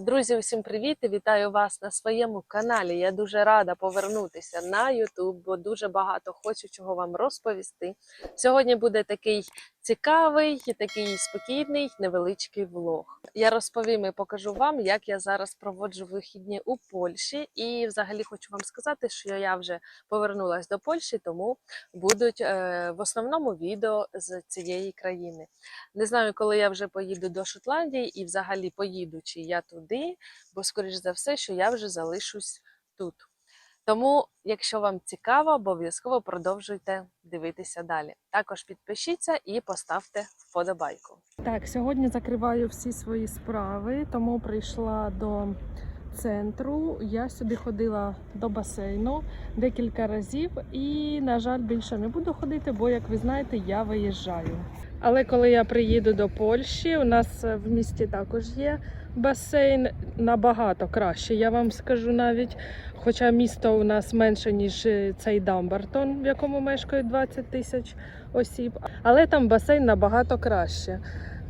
Друзі, усім привіт! Вітаю вас на своєму каналі. Я дуже рада повернутися на YouTube, бо дуже багато хочу чого вам розповісти. Сьогодні буде такий цікавий, такий спокійний, невеличкий влог. Я розповім і покажу вам, як я зараз проводжу вихідні у Польщі. І взагалі хочу вам сказати, що я вже повернулася до Польщі, тому будуть е, в основному відео з цієї країни. Не знаю, коли я вже поїду до Шотландії і взагалі поїду, чи я туди, бо, скоріш за все, що я вже залишусь тут. Тому, якщо вам цікаво, обов'язково продовжуйте дивитися далі. Також підпишіться і поставте вподобайку. Так, сьогодні закриваю всі свої справи, тому прийшла до центру. Я сюди ходила до басейну декілька разів і, на жаль, більше не буду ходити, бо, як ви знаєте, я виїжджаю. Але коли я приїду до Польщі, у нас в місті також є басейн набагато краще. Я вам скажу навіть, хоча місто у нас менше, ніж е, цей Дамбертон, в якому мешкають 20 тисяч осіб, але там басейн набагато краще.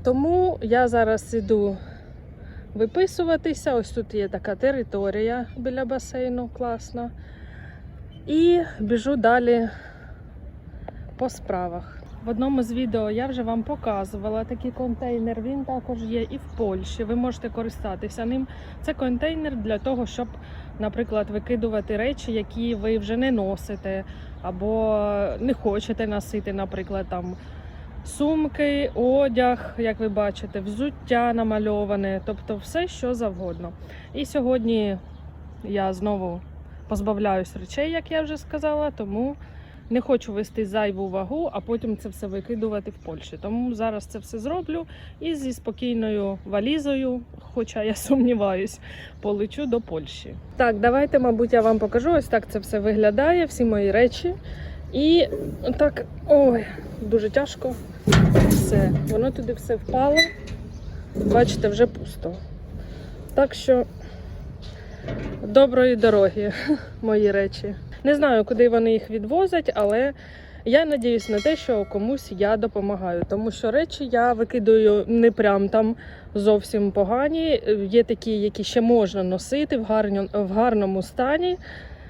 Тому я зараз іду виписуватися. Ось тут є така територія біля басейну, класна. І біжу далі по справах. В одному з відео я вже вам показувала такий контейнер. Він також є і в Польщі. Ви можете користатися ним. Це контейнер для того, щоб, наприклад, викидувати речі, які ви вже не носите, або не хочете носити, наприклад, там сумки, одяг, як ви бачите, взуття намальоване, тобто все, що завгодно. І сьогодні я знову позбавляюсь речей, як я вже сказала, тому. Не хочу вести зайву вагу, а потім це все викидувати в Польщі. Тому зараз це все зроблю і зі спокійною валізою, хоча я сумніваюсь, полечу до Польщі. Так, давайте, мабуть, я вам покажу. Ось так це все виглядає, всі мої речі. І так, ой, дуже тяжко. Все, воно туди все впало. Бачите, вже пусто. Так що доброї дороги, мої речі. Не знаю, куди вони їх відвозять, але я надіюсь на те, що комусь я допомагаю, тому що речі я викидаю не прям там зовсім погані. Є такі, які ще можна носити в, гарні, в гарному стані,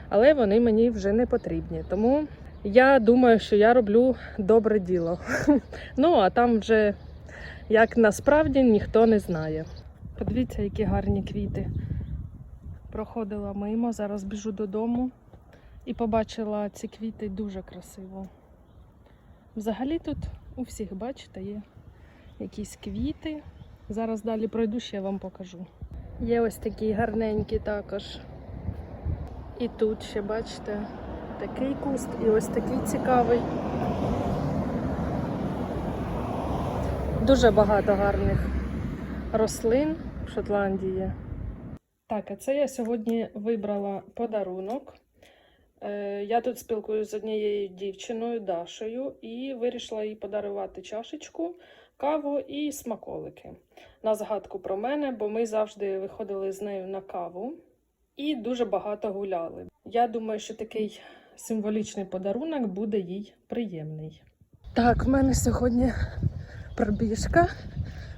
але вони мені вже не потрібні. Тому я думаю, що я роблю добре діло. Ну а там вже як насправді ніхто не знає. Подивіться, які гарні квіти. Проходила мимо, зараз біжу додому. І побачила ці квіти дуже красиво. Взагалі тут у всіх, бачите, є якісь квіти. Зараз далі пройду, ще я вам покажу. Є ось такі гарненькі також. І тут ще, бачите, такий куст і ось такий цікавий. Дуже багато гарних рослин в Шотландії. Так, а це я сьогодні вибрала подарунок. Е, Я тут спілкуюся з однією дівчиною Дашею і вирішила їй подарувати чашечку, каву і смаколики. На згадку про мене, бо ми завжди виходили з нею на каву і дуже багато гуляли. Я думаю, що такий символічний подарунок буде їй приємний. Так, в мене сьогодні пробіжка.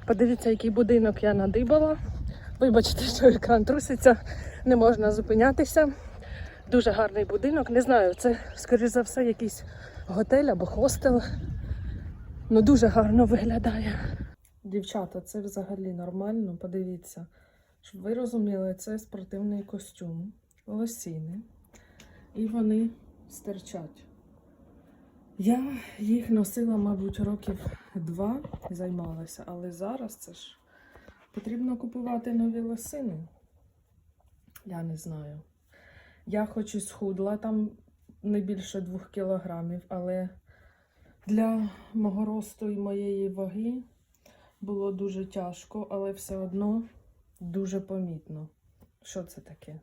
Подивіться, який будинок я надибала. Вибачте, що екран труситься, не можна зупинятися. Дуже гарний будинок. Не знаю, це, скоріш за все, якийсь готель або хостел. Ну, дуже гарно виглядає. Дівчата, це взагалі нормально, подивіться. Щоб ви розуміли, це спортивний костюм, лосіни. І вони стирчать. Я їх носила, мабуть, років два займалася, але зараз це ж потрібно купувати нові лосини. Я не знаю. Я хоч і схудла там не більше двох кілограмів, але для мого росту і моєї ваги було дуже тяжко, але все одно дуже помітно. Що це таке?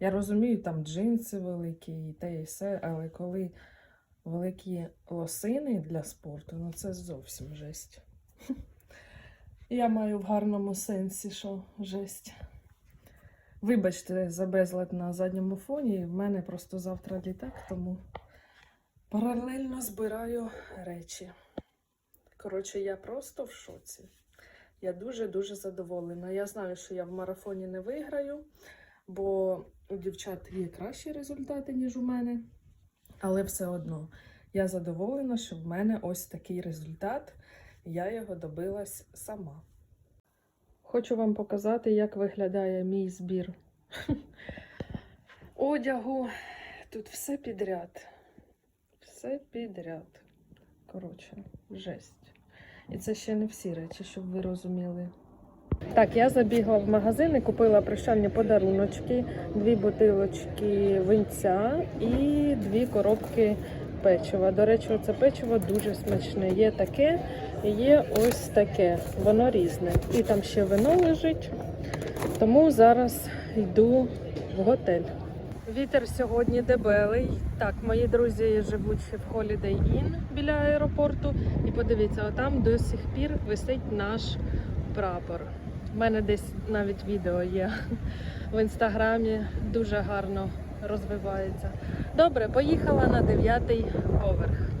Я розумію, там джинси великі і те і все, але коли великі лосини для спорту, ну це зовсім жесть. Я маю в гарному сенсі, що жесть. Вибачте за безлад на задньому фоні. В мене просто завтра літак, тому паралельно збираю речі. Коротше, я просто в шоці. Я дуже-дуже задоволена. Я знаю, що я в марафоні не виграю, бо у дівчат є кращі результати, ніж у мене. Але все одно я задоволена, що в мене ось такий результат. Я його добилась сама. Хочу вам показати, як виглядає мій збір одягу. Тут все підряд. Все підряд. Коротше, жесть. І це ще не всі речі, щоб ви розуміли. Так, я забігла в магазин і купила прощальні подаруночки, дві бутилочки винця і дві коробки печива. До речі, це печиво дуже смачне. Є таке, є ось таке. Воно різне. І там ще вино лежить. Тому зараз йду в готель. Вітер сьогодні дебелий. Так, мої друзі живуть в Holiday Inn біля аеропорту. І подивіться, отам до сих пір висить наш прапор. У мене десь навіть відео є в інстаграмі. Дуже гарно розвивається. Добре, поїхала на дев'ятий поверх.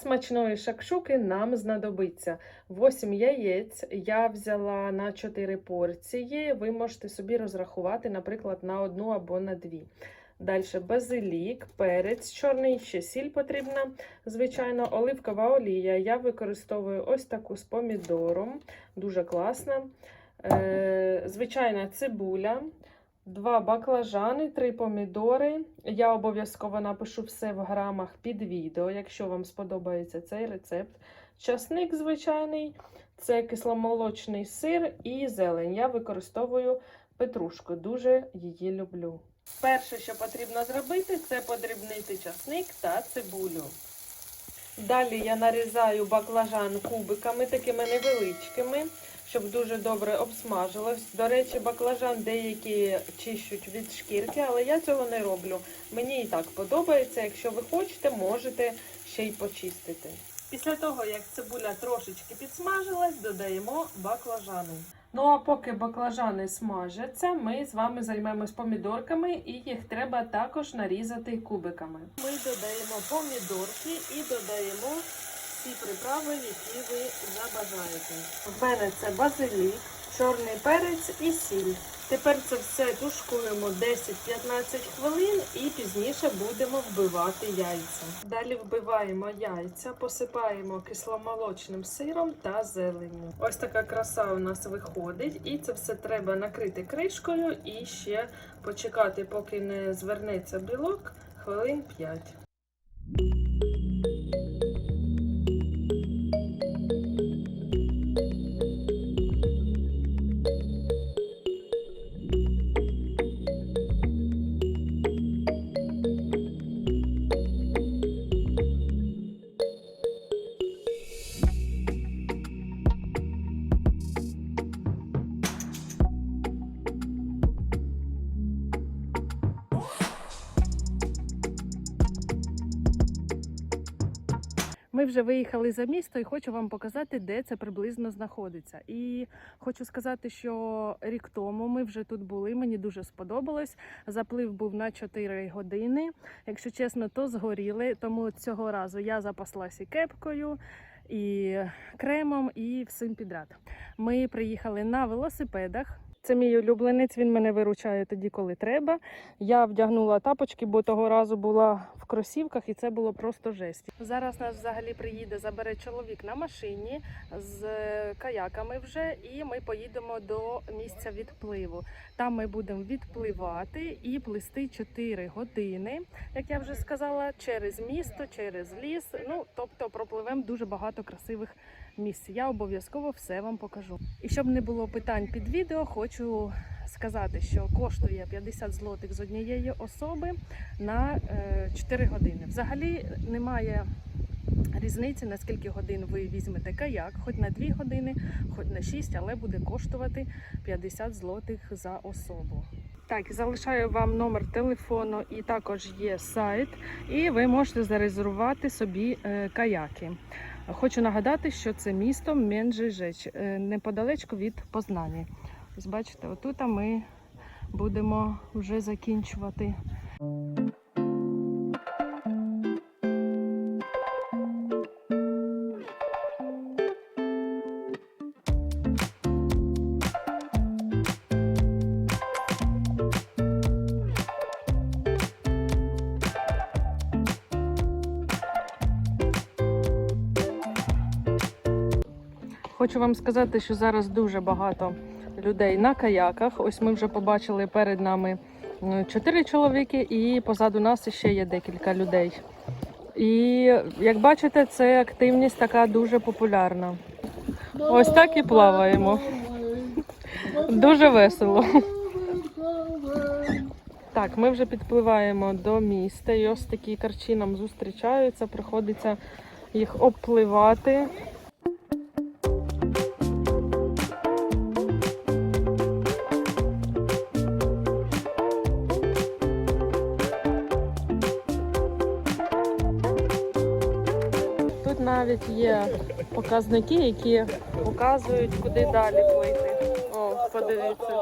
Смачної шакшуки нам знадобиться 8 яєць. Я взяла на 4 порції. Ви можете собі розрахувати, наприклад, на одну або на дві. Далі базилік, перець чорний, ще сіль потрібна. Звичайно, оливкова олія. Я використовую ось таку з помідором, дуже класна. Е, звичайна цибуля, Два баклажани, три помідори. Я обов'язково напишу все в грамах під відео, якщо вам сподобається цей рецепт. Часник звичайний, це кисломолочний сир і зелень. Я використовую петрушку, дуже її люблю. Перше, що потрібно зробити, це подрібнити часник та цибулю. Далі я нарізаю баклажан кубиками, такими невеличкими щоб дуже добре обсмажилось. До речі, баклажан деякі чищуть від шкірки, але я цього не роблю. Мені і так подобається. Якщо ви хочете, можете ще й почистити. Після того, як цибуля трошечки підсмажилась, додаємо баклажани. Ну а поки баклажани смажаться, ми з вами займемось помідорками і їх треба також нарізати кубиками. Ми додаємо помідорки і додаємо всі приправи, які ви забажаєте. В мене це базилік, чорний перець і сіль. Тепер це все тушкуємо 10-15 хвилин і пізніше будемо вбивати яйця. Далі вбиваємо яйця, посипаємо кисломолочним сиром та зеленню. Ось така краса у нас виходить, і це все треба накрити кришкою і ще почекати, поки не звернеться білок, хвилин 5. Вже виїхали за місто і хочу вам показати, де це приблизно знаходиться. І хочу сказати, що рік тому ми вже тут були. Мені дуже сподобалось. Заплив був на 4 години. Якщо чесно, то згоріли. Тому цього разу я запаслась і кепкою. І кремом, і всім підряд. Ми приїхали на велосипедах. Це мій улюбленець, він мене виручає тоді, коли треба. Я вдягнула тапочки, бо того разу була в кросівках, і це було просто жесть. Зараз нас взагалі приїде, забере чоловік на машині з каяками вже, і ми поїдемо до місця відпливу. Там ми будемо відпливати і плисти 4 години, як я вже сказала, через місто, через ліс. Ну тобто пропливемо дуже багато красивих місць. Я обов'язково все вам покажу. І щоб не було питань під відео, хочу сказати, що коштує 50 злотих з однієї особи на е, 4 години. Взагалі немає. Різниці, на скільки годин ви візьмете каяк, хоч на 2 години, хоч на 6, але буде коштувати 50 злотих за особу. Так, залишаю вам номер телефону і також є сайт, і ви можете зарезервувати собі е, каяки. Хочу нагадати, що це місто Менжижеч, неподалечко неподалечку від Познані. Ось бачите, отут ми будемо вже закінчувати. Хочу вам сказати, що зараз дуже багато людей на каяках. Ось ми вже побачили перед нами чотири чоловіки, і позаду нас ще є декілька людей. І як бачите, це активність така дуже популярна. Ось так і плаваємо. Дуже весело. Так, ми вже підпливаємо до міста, і ось такі карчі нам зустрічаються, приходиться їх обпливати. Показники, які показують, куди далі плити. О, подивіться.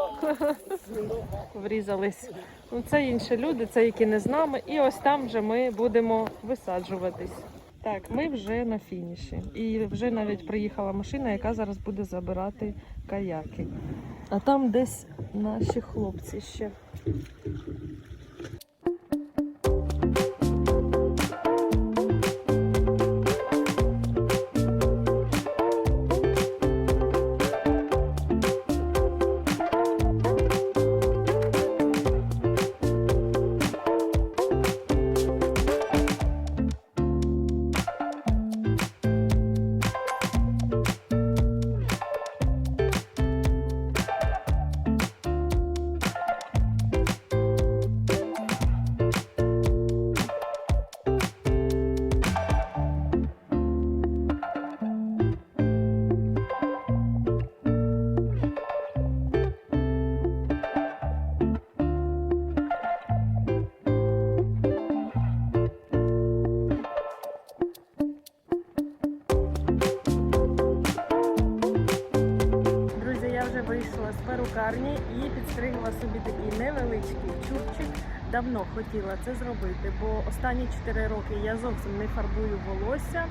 Врізались. Ну, це інші люди, це які не з нами. І ось там вже ми будемо висаджуватись. Так, ми вже на фініші. І вже навіть приїхала машина, яка зараз буде забирати каяки. А там десь наші хлопці ще. Підстригла собі такий невеличкий чубчик. Давно хотіла це зробити, бо останні 4 роки я зовсім не фарбую волосся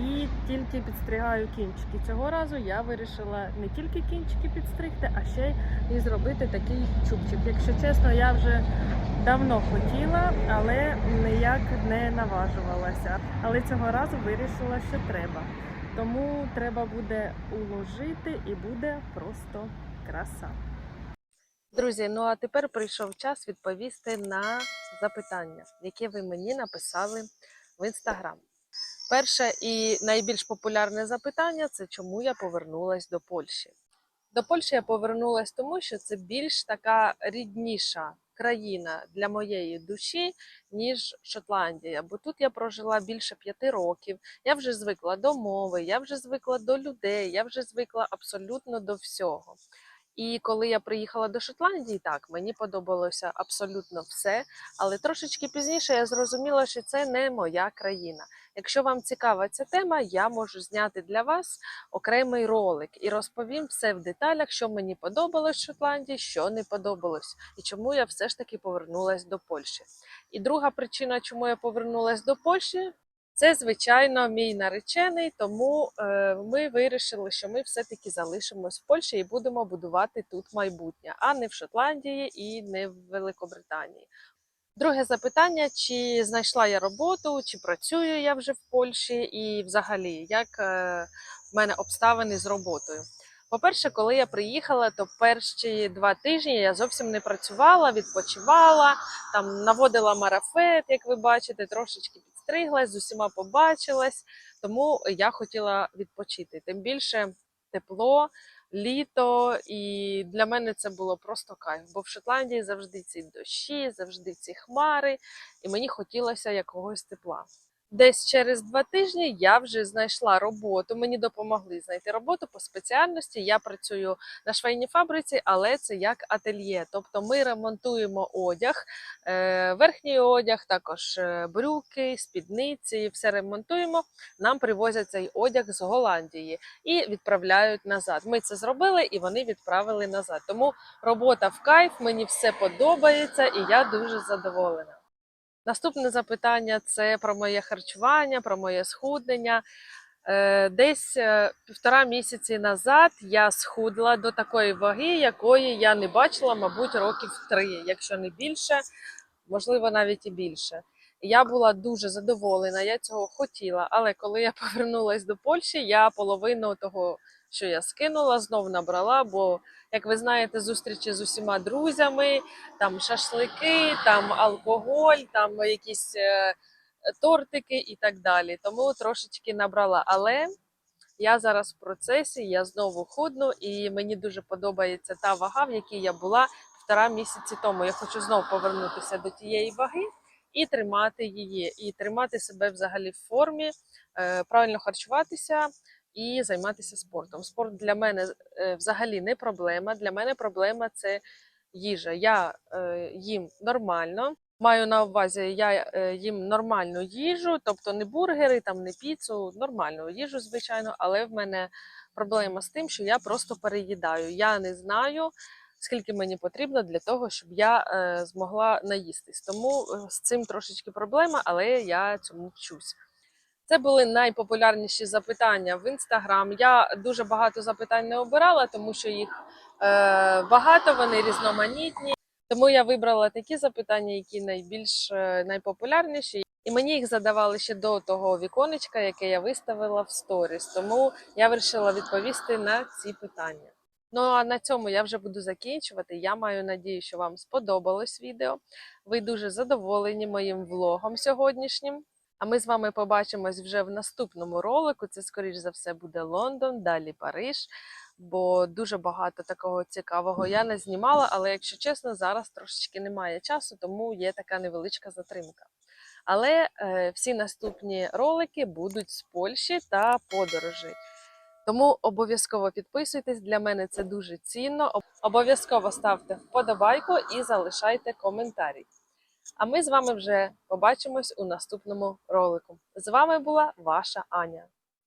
і тільки підстригаю кінчики. Цього разу я вирішила не тільки кінчики підстригти, а ще й зробити такий чубчик. Якщо чесно, я вже давно хотіла, але ніяк не наважувалася. Але цього разу вирішила, що треба. Тому треба буде уложити і буде просто краса. Друзі, ну а тепер прийшов час відповісти на запитання, які ви мені написали в інстаграм. Перше і найбільш популярне запитання це чому я повернулась до Польщі. До Польщі я повернулась тому, що це більш така рідніша країна для моєї душі, ніж Шотландія. Бо тут я прожила більше п'яти років. Я вже звикла до мови, я вже звикла до людей, я вже звикла абсолютно до всього. І коли я приїхала до Шотландії, так мені подобалося абсолютно все. Але трошечки пізніше я зрозуміла, що це не моя країна. Якщо вам цікава ця тема, я можу зняти для вас окремий ролик і розповім все в деталях, що мені подобалось в Шотландії, що не подобалось, і чому я все ж таки повернулася до Польщі. І друга причина, чому я повернулася до Польщі, це, звичайно, мій наречений, тому е, ми вирішили, що ми все-таки залишимось в Польщі і будемо будувати тут майбутнє, а не в Шотландії і не в Великобританії. Друге запитання: чи знайшла я роботу, чи працюю я вже в Польщі, і взагалі, як е, в мене обставини з роботою. По-перше, коли я приїхала, то перші два тижні я зовсім не працювала, відпочивала, там наводила марафет, як ви бачите, трошечки підстриглась, з усіма побачилась. Тому я хотіла відпочити. Тим більше тепло, літо, і для мене це було просто кайф. Бо в Шотландії завжди ці дощі, завжди ці хмари, і мені хотілося якогось тепла. Десь через два тижні я вже знайшла роботу. Мені допомогли знайти роботу по спеціальності. Я працюю на швейній фабриці, але це як ательє. Тобто ми ремонтуємо одяг, е, верхній одяг, також е, брюки, спідниці, все ремонтуємо. Нам привозять цей одяг з Голландії і відправляють назад. Ми це зробили і вони відправили назад. Тому робота в кайф, мені все подобається і я дуже задоволена. Наступне запитання це про моє харчування, про моє схуднення. Е, Десь е, півтора місяці назад я схудла до такої ваги, якої я не бачила, мабуть, років три, якщо не більше, можливо, навіть і більше. Я була дуже задоволена, я цього хотіла. Але коли я повернулася до Польщі, я половину того, що я скинула, знов набрала. Бо, як ви знаєте, зустрічі з усіма друзями, там шашлики, там алкоголь, там якісь е, тортики і так далі. Тому трошечки набрала. Але я зараз в процесі, я знову худну, і мені дуже подобається та вага, в якій я була півтора місяці тому. Я хочу знову повернутися до тієї ваги і тримати її, і тримати себе взагалі в формі, е, правильно харчуватися. І займатися спортом. Спорт для мене е, взагалі не проблема. Для мене проблема це їжа. Я е, їм нормально. Маю на увазі, я е, їм нормальну їжу, тобто не бургери, там не піцу, нормальну їжу, звичайно, але в мене проблема з тим, що я просто переїдаю. Я не знаю, скільки мені потрібно для того, щоб я змогла наїстись. Тому з цим трошечки проблема, але я цьому вчусь. Це були найпопулярніші запитання в інстаграм. Я дуже багато запитань не обирала, тому що їх е, багато, вони різноманітні. Тому я вибрала такі запитання, які найбільш е, найпопулярніші. І мені їх задавали ще до того віконечка, яке я виставила в сторіс. Тому я вирішила відповісти на ці питання. Ну а на цьому я вже буду закінчувати. Я маю надію, що вам сподобалось відео. Ви дуже задоволені моїм влогом сьогоднішнім. А ми з вами побачимось вже в наступному ролику. Це, скоріш за все, буде Лондон, далі Париж. Бо дуже багато такого цікавого я не знімала, але якщо чесно, зараз трошечки немає часу, тому є така невеличка затримка. Але е, всі наступні ролики будуть з Польщі та подорожей. Тому обов'язково підписуйтесь. Для мене це дуже цінно. Обов'язково ставте вподобайку і залишайте коментарі. А ми з вами вже побачимось у наступному ролику. З вами була ваша Аня.